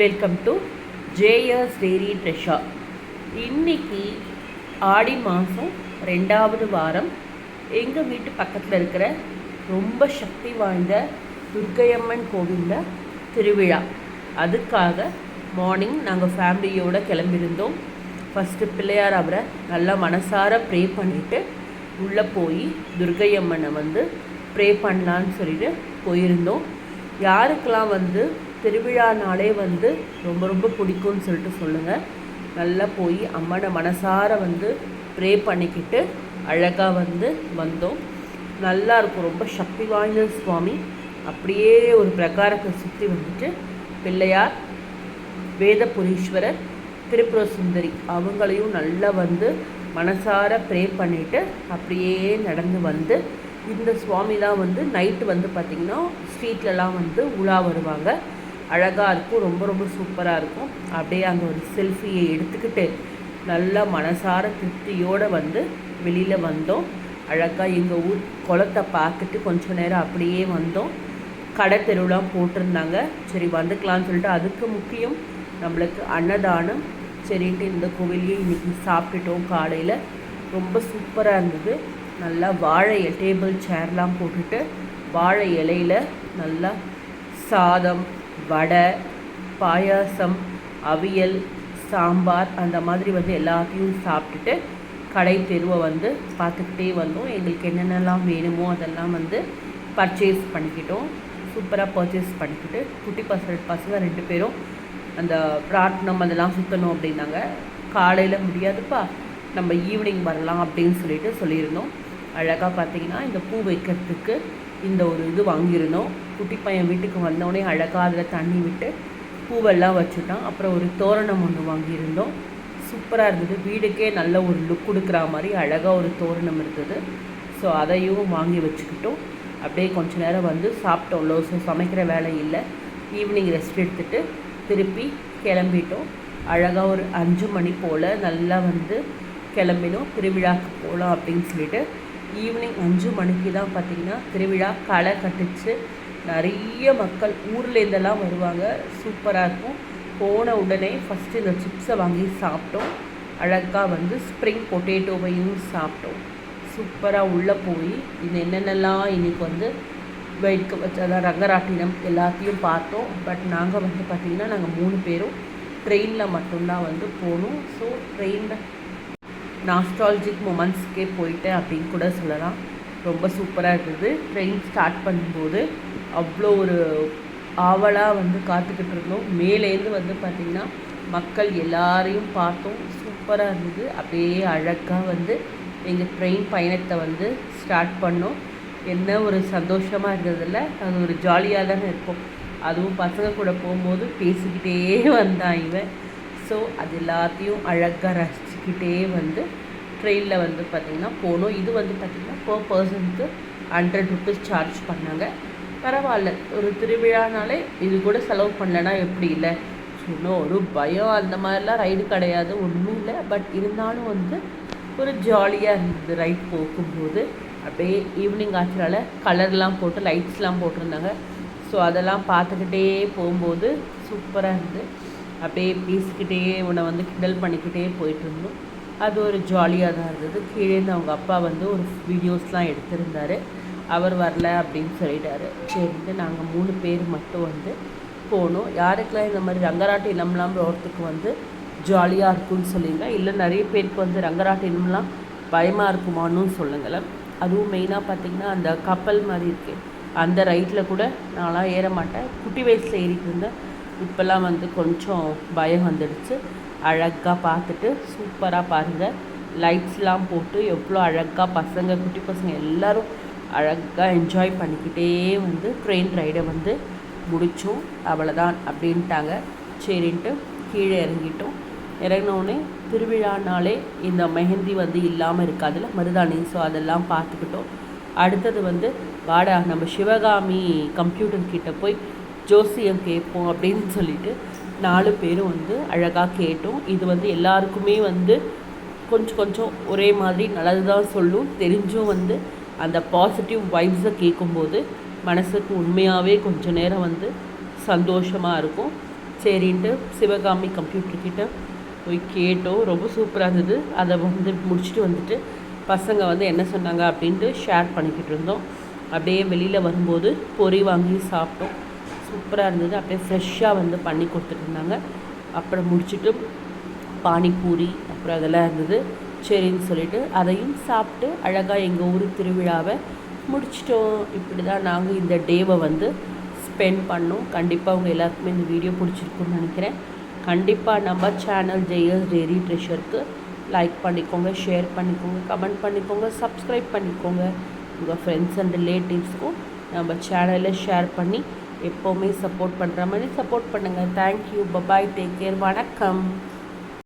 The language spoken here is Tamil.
Welcome to JS dairy treasure இன்னைக்கு ஆடி மாதம் ரெண்டாவது வாரம். எங்கள் வீட்டு பக்கத்தில் இருக்கிற ரொம்ப சக்தி வாய்ந்த துர்க்கையம்மன் கோவிலில் திருவிழா. அதுக்காக மார்னிங் நாங்கள் ஃபேமிலியோடு கிளம்பியிருந்தோம் ஃபஸ்ட்டு பிள்ளையார் அவரை நல்லா மனசார ப்ரே பண்ணிவிட்டு உள்ளே போய் துர்க்கையம்மனை வந்து ப்ரே பண்ணலான்னு சொல்லிட்டு போயிருந்தோம். யாருக்கெல்லாம் வந்து திருவிழானாலே வந்து ரொம்ப ரொம்ப பிடிக்கும்னு சொல்லிட்டு சொல்லுங்கள் நல்லா போய் அம்மனை மனசார வந்து ப்ரே பண்ணிக்கிட்டு அழகாக வந்து வந்தோம். நல்லா இருக்கும். ரொம்ப சக்தி வாய்ந்த சுவாமி. அப்படியே ஒரு பிரகாரத்தை சுற்றி வந்துட்டு பிள்ளையார் வேதபுரீஸ்வரர் திரிபுர சுந்தரி அவங்களையும் நல்லா வந்து மனசார ப்ரே பண்ணிவிட்டு அப்படியே நடந்து வந்து இந்த சுவாமி தான் வந்து நைட்டு வந்து பார்த்திங்கன்னா ஸ்ட்ரீட்லலாம் வந்து உலா வருவாங்க. அழகாக இருக்கும் ரொம்ப ரொம்ப சூப்பராக இருக்கும். அப்படியே அங்கே ஒரு செல்ஃபியை எடுத்துக்கிட்டு நல்லா மனசார திருப்தியோடு வந்து வெளியில் வந்தோம். அழகாக எங்கள் ஊர் குளத்தை பார்த்துட்டு கொஞ்சம் நேரம் அப்படியே வந்தோம். கடை தெருவெலாம் போட்டிருந்தாங்க. சரி வந்துக்கலாம்னு சொல்லிட்டு அதுக்கு முக்கியம் நம்மளுக்கு அன்னதானம். சரின்ட்டு இந்த கோவிலையும் இன்றைக்கி சாப்பிட்டுட்டோம் காலையில். ரொம்ப சூப்பராக இருந்தது. நல்லா வாழை டேபிள் சேர்லாம் போட்டுட்டு வாழை இலையில் நல்லா சாதம் வடை பாயாசம் அவியல் சாம்பார் அந்த மாதிரி வந்து எல்லாத்தையும் சாப்பிட்டுட்டு கடை தெருவை வந்து பார்த்துக்கிட்டே வந்தோம். எங்களுக்கு என்னென்னலாம் வேணுமோ அதெல்லாம் வந்து பர்ச்சேஸ் பண்ணிக்கிட்டோம். சூப்பராக பர்ச்சேஸ் பண்ணிக்கிட்டு குட்டி பசங்க பசங்க ரெண்டு பேரும் அந்த பிரார்த்தனம் அதெல்லாம் சுற்றணும் அப்படின்னாங்க. காலையில் முடியாதுப்பா நம்ம ஈவினிங் வரலாம் அப்படின்னு சொல்லிட்டு சொல்லியிருந்தோம். அழகாக பார்த்தீங்கன்னா இந்த பூ வைக்கிறதுக்கு இந்த ஒரு இது வாங்கியிருந்தோம். குட்டி பையன் வீட்டுக்கு வந்தோடனே அழகாக அதில் தண்ணி விட்டு பூவெல்லாம் வச்சுட்டான். அப்புறம் ஒரு தோரணம் ஒன்று வாங்கியிருந்தோம். சூப்பராக இருந்தது. வீடுக்கே நல்ல ஒரு லுக் கொடுக்குற மாதிரி அழகாக ஒரு தோரணம் இருந்தது. ஸோ அதையும் வாங்கி வச்சுக்கிட்டோம். அப்படியே கொஞ்ச நேரம் வந்து சாப்பிட்டோம். ஸோ சமைக்கிற வேலை இல்லை. ஈவினிங் ரெஸ்ட் எடுத்துகிட்டு திருப்பி கிளம்பிட்டோம். அழகாக ஒரு அஞ்சு மணி போல் நல்லா வந்து கிளம்பினோம். திருவிழாக்கு போகலாம் அப்படின்னு சொல்லிட்டு ஈவினிங் அஞ்சு மணிக்கு தான் பார்த்திங்கன்னா திருவிழா களை கட்டுச்சு. நிறைய மக்கள் ஊர்லேருந்தெல்லாம் வருவாங்க. சூப்பராக இருக்கும். போன உடனே ஃபஸ்ட்டு இந்த சிப்ஸை வாங்கி சாப்பிட்டோம். அழகாக வந்து ஸ்ப்ரிங் பொட்டேட்டோவையும் சாப்பிட்டோம். சூப்பராக உள்ளே போய் இது என்னென்னலாம் இன்றைக்கி வந்து வெயிட்க வச்சு அதான் ரங்கராட்டினம் எல்லாத்தையும் பார்த்தோம். பட் நாங்கள் வந்து பார்த்திங்கன்னா நாங்கள் மூணு பேரும் ட்ரெயினில் மட்டும்தான் வந்து போகணும் ஸோ ட்ரெயினில் நாஸ்டாலஜிக் மூமெண்ட்ஸ்க்கே போயிட்டேன் அப்படின்னு கூட சொல்லலாம். ரொம்ப சூப்பராக இருந்தது. ட்ரெயின் ஸ்டார்ட் பண்ணும்போது அவ்வளோ ஒரு ஆவலாக வந்து காத்துக்கிட்டு இருந்தோம். மேலேருந்து வந்து பார்த்திங்கன்னா மக்கள் எல்லாரையும் பார்த்தோம். சூப்பராக இருந்தது. அப்படியே அழகாக வந்து எங்கள் ட்ரெயின் பயணத்தை வந்து ஸ்டார்ட் பண்ணோம். என்ன ஒரு சந்தோஷமாக இருந்ததில்ல. அது ஒரு ஜாலியாக தானே இருக்கும். அதுவும் பசங்க கூட போகும்போது பேசிக்கிட்டே வந்தான் இவன். ஸோ அது எல்லாத்தையும் அழகாக ரசிச்சுக்கிட்டே வந்து ட்ரெயினில் வந்து பார்த்திங்கன்னா போனோம். இது வந்து பார்த்திங்கன்னா பர் பர்சனுக்கு ஹண்ட்ரட் ருபீஸ் சார்ஜ் பண்ணாங்க. பரவாயில்ல. ஒரு திருவிழானாலே இது கூட செலவு பண்ணலன்னா எப்படி இல்லை? சொன்னோம் ஒரு பயம். அந்த மாதிரிலாம் ரைடு கிடையாது. ஒன்றும் இல்லை. பட் இருந்தாலும் வந்து ஒரு ஜாலியாக இருந்தது ரைட் போகும்போது. அப்படியே ஈவினிங் ஆச்சுனால கலர்லாம் போட்டு லைட்ஸ்லாம் போட்டிருந்தாங்க. ஸோ அதெல்லாம் பார்த்துக்கிட்டே போகும்போது சூப்பராக இருந்து அப்படியே பேசிக்கிட்டே உன்னை வந்து கிண்டல் பண்ணிக்கிட்டே போயிட்டு இருந்தோம். அது ஒரு ஜாலியாக தான் இருந்தது. கீழேருந்து அவங்க அப்பா வந்து ஒரு வீடியோஸ்லாம் எடுத்திருந்தார். அவர் வரல அப்படின்னு சொல்லிட்டாரு. சரின்ட்டு நாங்கள் மூணு பேர் மட்டும் வந்து போனோம். யாருக்கெல்லாம் இந்த மாதிரி ரங்கராட்டு இனம்லாம் ரோட்டுக்கு வந்து ஜாலியாக இருக்கும்னு சொல்லிங்க இல்லை நிறைய பேருக்கு வந்து ரங்கராட்டு இனம்லாம் பயமாக இருக்குமான்னு சொல்லுங்களேன். அதுவும் மெயினாக பார்த்திங்கன்னா அந்த கப்பல் மாதிரி இருக்குது அந்த ரைட்டில் கூட நான்லாம் ஏற மாட்டேன். குட்டி வயசில் ஏறிட்டு இருந்தேன். இப்போல்லாம் வந்து கொஞ்சம் பயம் வந்துடுச்சு. அழகாக பார்த்துட்டு சூப்பராக பாருங்கள் லைட்ஸ்லாம் போட்டு எவ்வளோ அழகாக பசங்க குட்டி பசங்க எல்லோரும் அழகாக என்ஜாய் பண்ணிக்கிட்டே வந்து ட்ரெயின் ரைடை வந்து முடித்தோம் அவ்வளோதான் அப்படின்ட்டாங்க. சரின்ட்டு கீழே இறங்கிட்டோம். இறங்கினோடனே திருவிழானாலே இந்த மெஹந்தி வந்து இல்லாமல் இருக்காதுல்ல மருதாணி ஸோ அதெல்லாம் பார்த்துக்கிட்டோம். அடுத்தது வந்து வாடா நம்ம சிவகாமி கம்ப்யூட்டர் கிட்டே போய் ஜோசியம் கேட்போம் அப்படின்னு சொல்லிட்டு நாலு பேரும் வந்து அழகாக கேட்டோம். இது வந்து எல்லாருக்குமே வந்து கொஞ்சம் கொஞ்சம் ஒரே மாதிரி நல்லது தான் சொல்லும். தெரிஞ்சும் வந்து அந்த பாசிட்டிவ் வைப்ஸை கேட்கும்போது மனசுக்கு உண்மையாகவே கொஞ்சம் நேரம் வந்து சந்தோஷமாக இருக்கும். சரின்ட்டு சிவகாமி கம்ப்யூட்டர்கிட்ட போய் கேட்டோம். ரொம்ப சூப்பராக இருந்தது. அதை வந்து முடிச்சுட்டு வந்துட்டு பசங்க வந்து என்ன சொன்னாங்க அப்படின்ட்டு ஷேர் பண்ணிக்கிட்டு இருந்தோம். அப்படியே வெளியில் வரும்போது பொறி வாங்கி சாப்பிட்டோம். சூப்பராக இருந்தது. அப்படியே ஃப்ரெஷ்ஷாக வந்து பண்ணி கொடுத்துட்ருந்தாங்க. அப்புறம் முடிச்சுட்டு பானிபூரி அப்புறம் அதெல்லாம் இருந்தது. சரின்னு சொல்லிட்டு அதையும் சாப்பிட்டு அழகாக எங்கள் ஊர் திருவிழாவை முடிச்சிட்டோம். இப்படி தான் நாங்கள் இந்த டேவை வந்து ஸ்பெண்ட் பண்ணோம். கண்டிப்பாக உங்கள் எல்லாருக்குமே இந்த வீடியோ பிடிச்சிருக்குன்னு நினைக்கிறேன். கண்டிப்பாக நம்ம சேனல் ஜெயஸ் டெய்ரி ட்ரெஷருக்கு லைக் பண்ணிக்கோங்க ஷேர் பண்ணிக்கோங்க கமெண்ட் பண்ணிக்கோங்க சப்ஸ்கிரைப் பண்ணிக்கோங்க. உங்கள் ஃப்ரெண்ட்ஸ் அண்ட் ரிலேட்டிவ்ஸ்க்கும் நம்ம சேனலில் ஷேர் பண்ணி எப்போவுமே சப்போர்ட் பண்ணுற மாதிரி சப்போர்ட் பண்ணுங்கள் தேங்க்யூ பபாய் டேக் கேர் வணக்கம்.